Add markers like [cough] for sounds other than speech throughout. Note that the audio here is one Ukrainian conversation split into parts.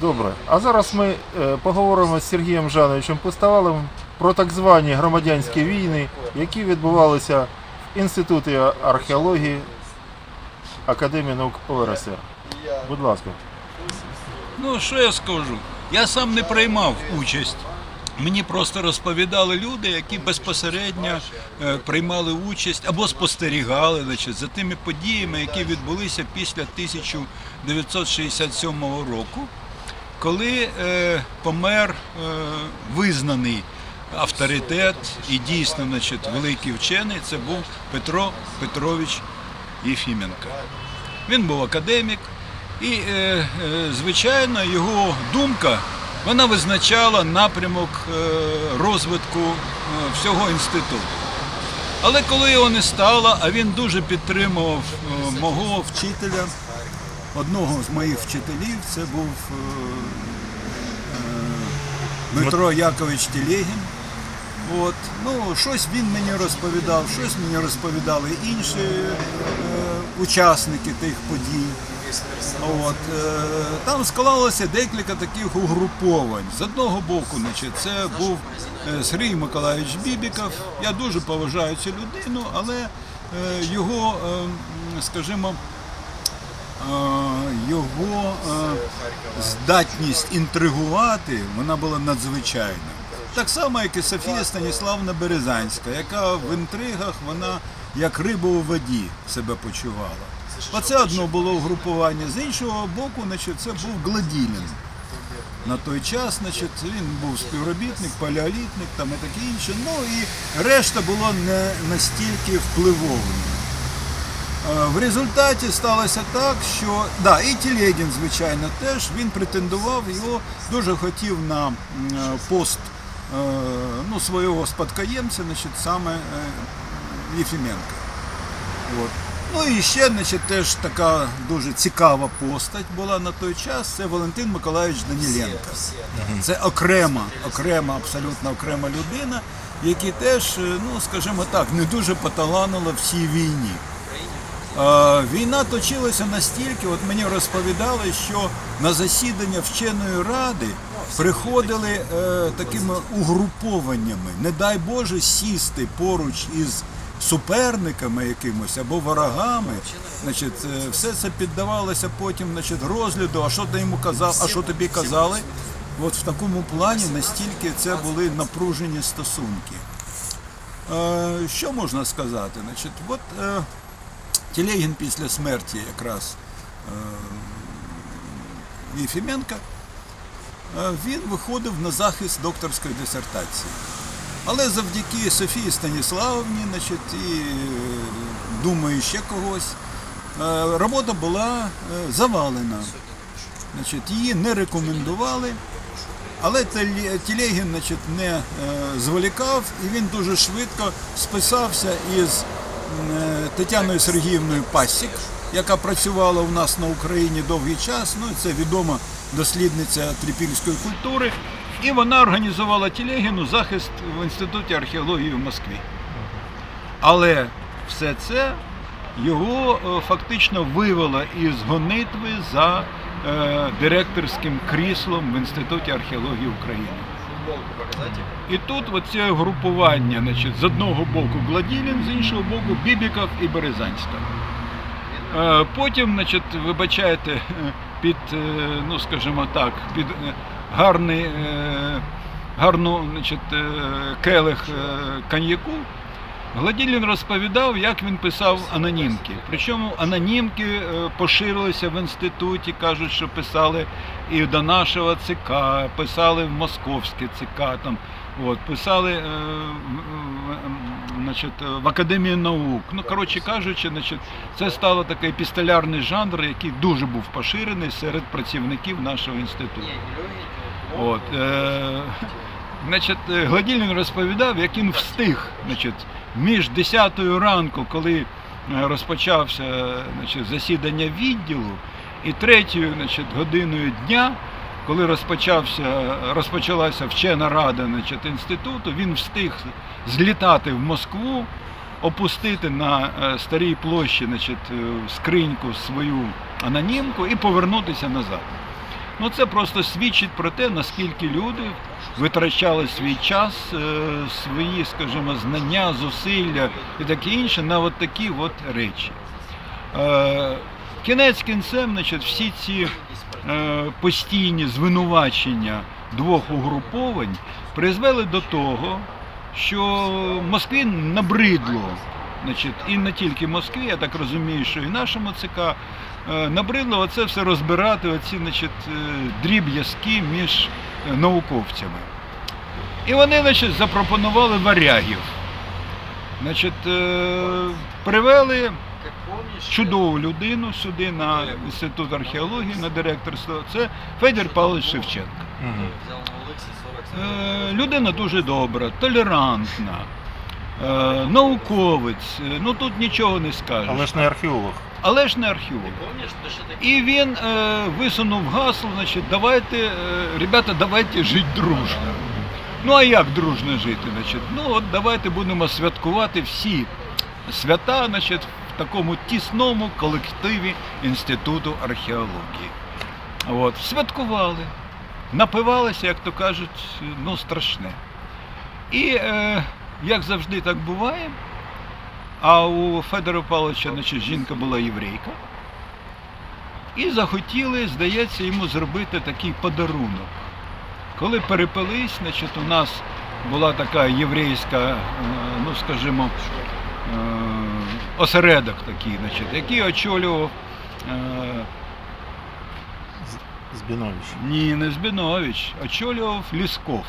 Добре. А зараз ми е, поговоримо з Сергієм Жановичем Пустовалим про так звані громадянські війни, які відбувалися в Інституті археології Академії наук ОРСР. Будь ласка. Ну, що я скажу? Я сам не приймав участь. Мені просто розповідали люди, які безпосередньо е, приймали участь або спостерігали значить, за тими подіями, які відбулися після 1967 року, коли е, помер е, визнаний авторитет і дійсно значить, великий вчений, це був Петро Петрович Єфіменко. Він був академік, і, е, е, звичайно, його думка вона визначала напрямок е, розвитку е, всього інституту. Але коли його не стало, а він дуже підтримував е, мого вчителя, одного з моїх вчителів, це був е, е, Дмитро Якович Телегін. От, ну, щось він мені розповідав, щось мені розповідали інші е, учасники тих подій. От, е, там склалося декілька таких угруповань. З одного боку, значить, це був е, Сергій Миколаївич Бібіков. Я дуже поважаю цю людину, але е, його, е, скажімо, його здатність інтригувати вона була надзвичайна. Так само, як і Софія Станіславна Березанська, яка в інтригах вона як риба у воді себе почувала. Оце одно було угрупування. З іншого боку, значить, це був Гладілін. На той час, значить, він був співробітник, палеолітник там і таке інше. Ну і решта було не настільки впливовою. Е, В результаті сталося так, що да, і Телегін, звичайно, теж він претендував, його дуже хотів на е, пост е, ну, свого спадкоємця, значить, саме Єфіменка. От. Ну і ще значить, теж така дуже цікава постать була на той час. Це Валентин Миколаївич Даніленко. Це окрема, окрема, абсолютно окрема людина, який теж, ну скажімо так, не дуже поталанила в цій війні. Е, Війна точилася настільки, от мені розповідали, що на засідання вченої ради приходили е, такими угрупованнями, не дай Боже сісти поруч із суперниками якимось або ворогами. Значить, е, все це піддавалося потім значить, розгляду, а що ти йому казав, а що тобі казали. От в такому плані настільки це були напружені стосунки. Е, Що можна сказати? Значить, от е, Телегін після смерті якраз е, Єфіменка, е, він виходив на захист докторської дисертації. Але завдяки Софії Станіславовні, значить, і е, думаю, ще когось, робота була завалена. Значить, її не рекомендували. Але Телегін значить, не зволікав і він дуже швидко списався із Тетяною Сергіївною Пасік, яка працювала у нас на Україні довгий час. Ну, це відома дослідниця трипільської культури. І вона організувала Телегіну захист в Інституті археології в Москві. Але все це його е, фактично вивело із гонитви за е, директорським кріслом в Інституті археології України. І тут оце групування, значить, з одного боку Гладілін, з іншого боку Бібіков і Березанська. Е, Потім, значить, вибачайте, [laughs] під, е, ну скажімо так, під е, гарний, гарну значить, келих коньяку, Гладілін розповідав, як він писав анонімки. Причому анонімки е, поширилися в інституті, кажуть, що писали і до нашого ЦК, писали в Московське ЦК, там, от, писали е, значить, в Академії наук. Ну, коротше кажучи, значить, це стало такий епістолярний жанр, який дуже був поширений серед працівників нашого інституту. От, е, значить, е, Гладілін розповідав, як він встиг значить, між 10 ранку, коли е, розпочався значить, засідання відділу, і 3 значить, годиною дня, коли розпочався, розпочалася вчена рада значить, інституту, він встиг злітати в Москву, опустити на е, старій площі значить, скриньку свою анонімку і повернутися назад. Ну це просто свідчить про те, наскільки люди витрачали свій час, е, свої, скажімо, знання, зусилля і таке інше на от такі от речі. Е, Кінець кінцем, значить, всі ці е, постійні звинувачення двох угруповань призвели до того, що Москві набридло, значить, і не тільки Москві, я так розумію, що і нашому ЦК е, набридло оце все розбирати, оці значить, е, дріб'язки між е, науковцями. І вони значить, запропонували варягів. Значить, привели чудову людину сюди на інститут археології, на директорство. Це Федір Павлович Шевченко. Людина дуже добра, толерантна, науковець. Е, Ну тут нічого не скажеш. Але ж не археолог. Але ж не археолог. І він е, висунув гасло, значить, давайте, е, ребята, давайте жити дружно. Ну а як дружно жити? Значить? Ну от давайте будемо святкувати всі свята, значить, в такому тісному колективі Інституту археології. От, святкували, напивалися, як то кажуть, ну страшне. І е, як завжди так буває, а у Федора Павловича значить, жінка була єврейка. І захотіли, здається, йому зробити такий подарунок. Коли перепились, значить, у нас була така єврейська, е, ну скажімо, е, осередок такий, значить, який очолював е, Збінович. ні, не Збінович, очолював Лісков.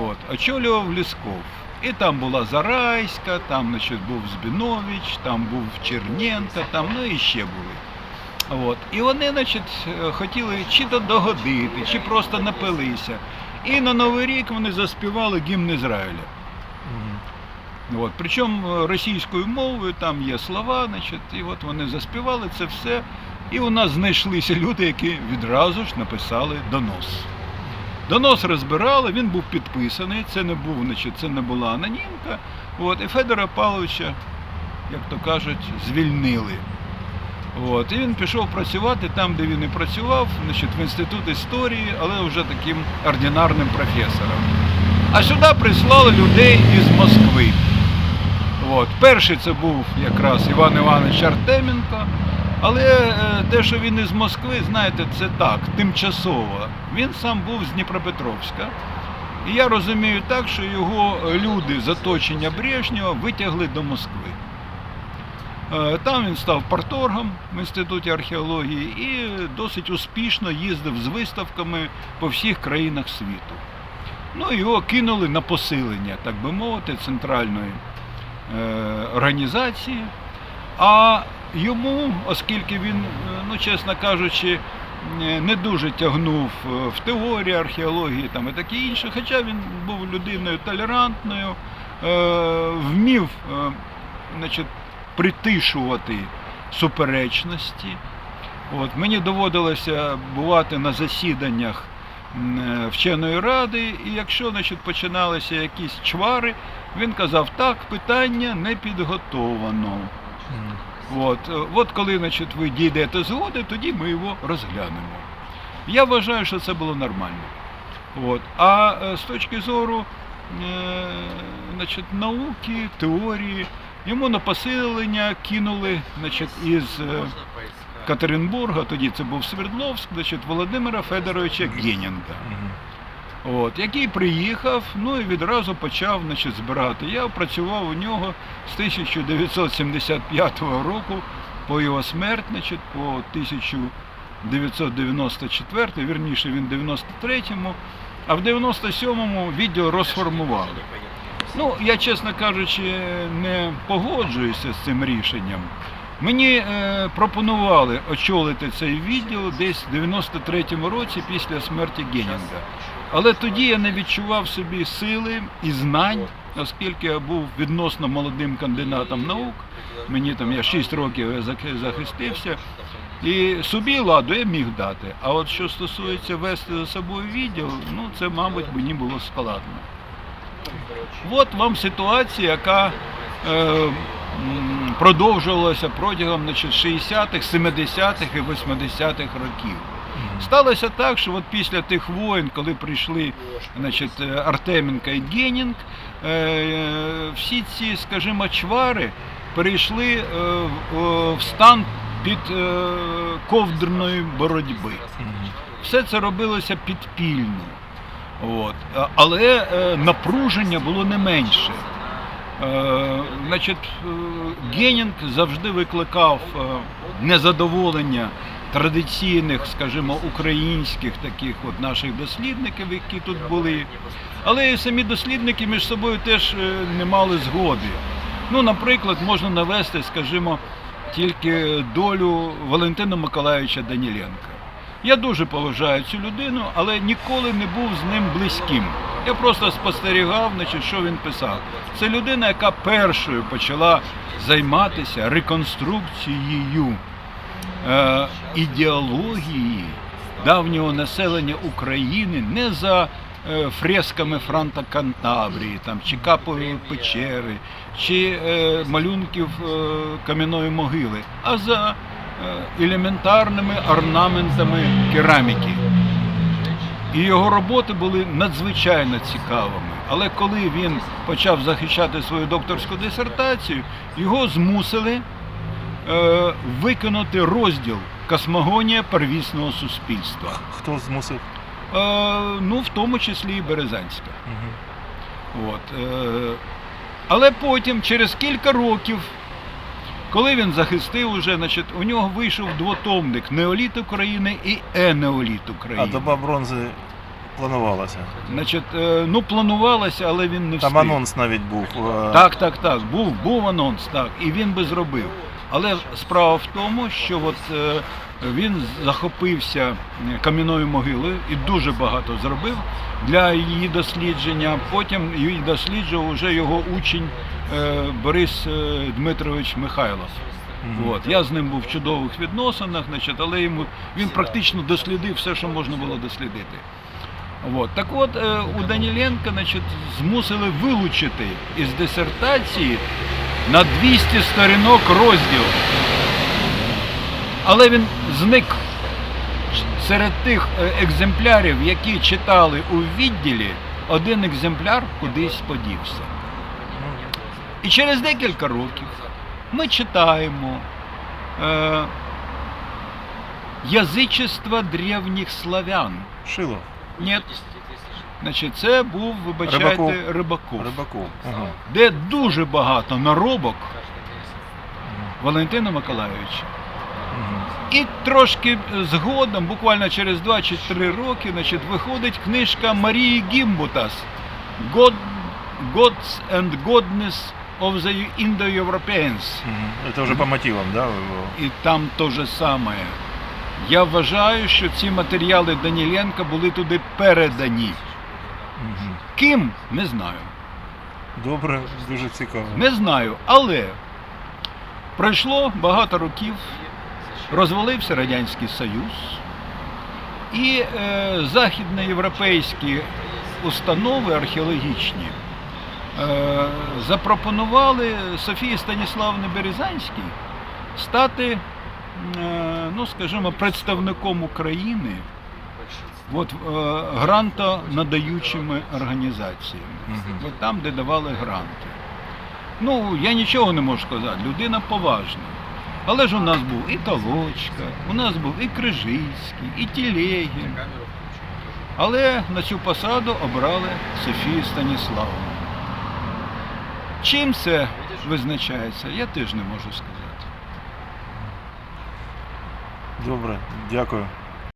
От, очолював Лісков. І там була Зарайська, там значить, був Збінович, там був Черненко, там, ну і ще були. От. І вони значить, е, хотіли чи то догодити, чи просто напилися. І на Новий рік вони заспівали гімн Ізраїля. От. Причому е, російською мовою там є слова, значить, і от вони заспівали це все. І у нас знайшлися люди, які відразу ж написали донос. Донос розбирали, він був підписаний, це не був, значить, це не була анонімка. От, і Федора Павловича, як то кажуть, звільнили. От, і він пішов працювати там, де він і працював, значить, в інститут історії, але вже таким ординарним професором. А сюди прислали людей із Москви. От. Перший це був якраз Іван Іванович Артеменко. Але е, те, що він із Москви, знаєте, це так, тимчасово. Він сам був з Дніпропетровська. І я розумію так, що його люди з оточення Брежнєва витягли до Москви. Е, Там він став парторгом в інституті археології і досить успішно їздив з виставками по всіх країнах світу. Ну, його кинули на посилення, так би мовити, центральної е, організації. А йому, оскільки він, е, ну чесно кажучи, е, не дуже тягнув е, в теорії археології там, і таке інше, хоча він був людиною толерантною, вмів значить, притишувати суперечності. От, мені доводилося бувати на засіданнях вченої ради, і якщо значить, починалися якісь чвари, він казав, так, питання не підготовано. От, е, от коли значить, ви дійдете згоди, тоді ми його розглянемо. Я вважаю, що це було нормально. От. А е, з точки зору е, значить, науки, теорії, йому на посилення кинули значить, із е, Катеринбурга, тоді це був Свердловськ, значить, Володимира Федоровича Генінга. От, який приїхав, ну і відразу почав значить, збирати. Я працював у нього з 1975 року по його смерть, значить, по 1994, вірніше він 93-му, а в 97-му відділ розформували. Ну, я, чесно кажучи, не погоджуюся з цим рішенням. Мені е, пропонували очолити цей відділ десь в 93-му році після смерті Генінга. Але тоді я не відчував собі сили і знань, оскільки я був відносно молодим кандидатом наук. Мені там я 6 років захистився. І собі ладу я міг дати. А от що стосується вести за собою відділ, ну це, мабуть, мені було складно. От вам ситуація, яка е, продовжувалася протягом 60-х, 70-х і 80-х років. Сталося так, що от після тих воєн, коли прийшли значить, е, Артеменко і Генінг, е, е, всі ці, скажімо, чвари перейшли в- стан під ковдрної боротьби. Все це робилося підпільно. От. Але напруження було не менше. Е, значить, Генінг завжди викликав е, незадоволення традиційних, скажімо, українських таких от наших дослідників, які тут були. Але і самі дослідники між собою теж е, не мали згоди. Ну, наприклад, можна навести, скажімо, тільки долю Валентина Миколаївича Даніленка. Я дуже поважаю цю людину, але ніколи не був з ним близьким. Я просто спостерігав, значить, що він писав. Це людина, яка першою почала займатися реконструкцією е, ідеології давнього населення України не за е, фресками Франта Кантабрії, там, чи Капової печери, чи е, малюнків кам'яної могили, а за елементарними орнаментами кераміки. І його роботи були надзвичайно цікавими. Але коли він почав захищати свою докторську дисертацію, його змусили е, виконати розділ Космогонія первісного суспільства. Хто змусив? Е, ну, в тому числі і Березанська. От, е, але потім, через кілька років, коли він захистив уже, значить, у нього вийшов двотомник Неоліт України і Енеоліт України. А доба бронзи планувалася. Значить, е, ну планувалося, але він не встиг. Там анонс навіть був. е, Так, так, так. Був, був анонс, так, і він би зробив. Але справа в тому, що от, е, він захопився е, кам'яною могилою і дуже багато зробив для її дослідження. Потім її досліджував вже його учень е, Борис е, Дмитрович Михайлов. Мгм. От, я з ним був в чудових відносинах, значить, але йому він практично дослідив все, що можна було дослідити. От. Так от е, у Даніленка значить, змусили вилучити із дисертації на 200 сторінок розділ. Але він зник серед тих е, екземплярів, які читали у відділі, один екземпляр кудись подівся. І через декілька років ми читаємо е, язичество древніх славян. Шило. Ні. Значить, це був, вибачайте, Рибаков. Рибаков, Рибаков. Ага. де дуже багато наробок Валентина Миколайовича. І трошки згодом, буквально через 2 чи 3 роки, значить, виходить книжка Марії Гімбутас God, Gods and Godness of the Indo-Europeans. Это уже по мотивам, да? І там те же саме. Я вважаю, що ці матеріали Даніленка були туди передані. Мгм. Ким? Не знаю. Добре, дуже цікаво. Не знаю. Але пройшло багато років, розвалився Радянський Союз, і е, західноєвропейські установи археологічні е, запропонували Софії Станіславні Березанській стати, е, ну скажімо, представником України от, е, грантонадаючими організаціями. Мгм. От там, де давали гранти. Ну, я нічого не можу сказати, людина поважна. Але ж у нас був і Толочка, у нас був і Крижицький, і Тілегін. Але на цю посаду обрали Софію Станіславовну. Чим це визначається, я теж не можу сказати. Добре, дякую.